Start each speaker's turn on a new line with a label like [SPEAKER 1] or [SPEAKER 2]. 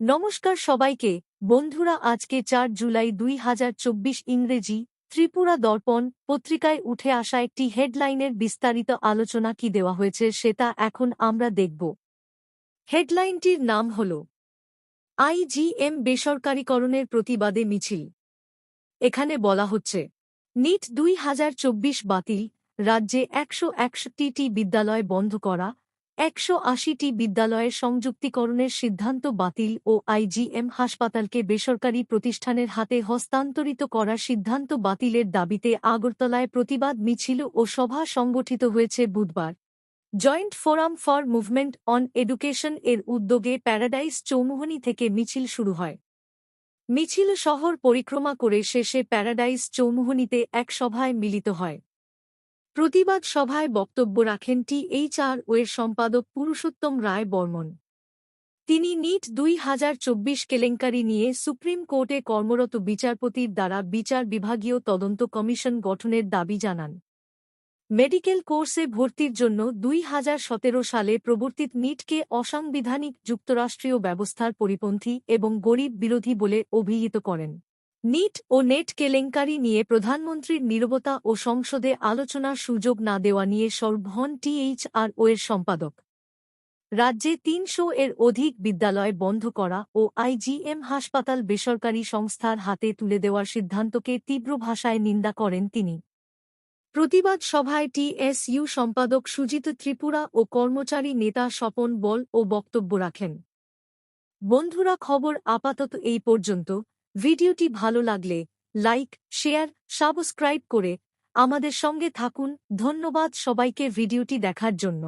[SPEAKER 1] নমস্কার সবাইকে, বন্ধুরা আজকে চার জুলাই দুই হাজার চব্বিশ ইংরেজি ত্রিপুরা দর্পণ পত্রিকায় উঠে আসা একটি হেডলাইনের বিস্তারিত আলোচনা কি দেওয়া হয়েছে সেটা এখন আমরা দেখব। হেডলাইনটির নাম হল আইজিএম বেসরকারীকরণের প্রতিবাদে মিছিল। এখানে বলা হচ্ছে, নিট দুই হাজার চব্বিশ বাতিল, রাজ্যে একশো একষট্টিটি বিদ্যালয় বন্ধ করা একশো আশিটি বিদ্যালয়ের সংযুক্তিকরণের সিদ্ধান্ত বাতিল ও আইজিএম হাসপাতালকে বেসরকারি প্রতিষ্ঠানের হাতে হস্তান্তরিত করার সিদ্ধান্ত বাতিলের দাবিতে আগরতলায় প্রতিবাদ মিছিল ও সভা সংগঠিত হয়েছে বুধবার। Joint forum for movement on education এর উদ্যোগে প্যারাডাইস চৌমুহনী থেকে মিছিল শুরু হয়। মিছিল শহর পরিক্রমা করে শেষে প্যারাডাইস চৌমুহনীতে এক সভায় মিলিত হয়। প্রতিবাদ সভায় বক্তব্য রাখেন টিএইচআর ওয়ের সম্পাদক পুরুষোত্তম রায় বর্মন। তিনি নিট দুই হাজার চব্বিশ কেলেঙ্কারি নিয়ে সুপ্রিম কোর্টে কর্মরত বিচারপতির দ্বারা বিচার বিভাগীয় তদন্ত কমিশন গঠনের দাবি জানান। মেডিকেল কোর্সে ভর্তির জন্য দুই হাজার সতেরো সালে প্রবর্তিত নিটকে অসাংবিধানিক যুক্তরাষ্ট্রীয় ব্যবস্থার পরিপন্থী এবং গরিব বিরোধী বলে অভিহিত করেন। নিট ও নেট কেলেঙ্কারি নিয়ে প্রধানমন্ত্রীর নীরবতা ও সংসদে আলোচনার সুযোগ না দেওয়া নিয়ে সর্বহন টিএইচআর ও এর সম্পাদক। রাজ্যে তিনশো এর অধিক বিদ্যালয় বন্ধ করা ও আইজিএম হাসপাতাল বেসরকারি সংস্থার হাতে তুলে দেওয়ার সিদ্ধান্তকে তীব্র ভাষায় নিন্দা করেন তিনি। প্রতিবাদ সভায় টিএসইউ সম্পাদক সুজিত ত্রিপুরা ও কর্মচারী নেতা স্বপন বল ও বক্তব্য রাখেন। বন্ধুরা খবর আপাতত এই পর্যন্ত। ভিডিওটি ভালো লাগলে লাইক, শেয়ার, সাবস্ক্রাইব করে আমাদের সঙ্গে থাকুন। ধন্যবাদ সবাইকে ভিডিওটি দেখার জন্য।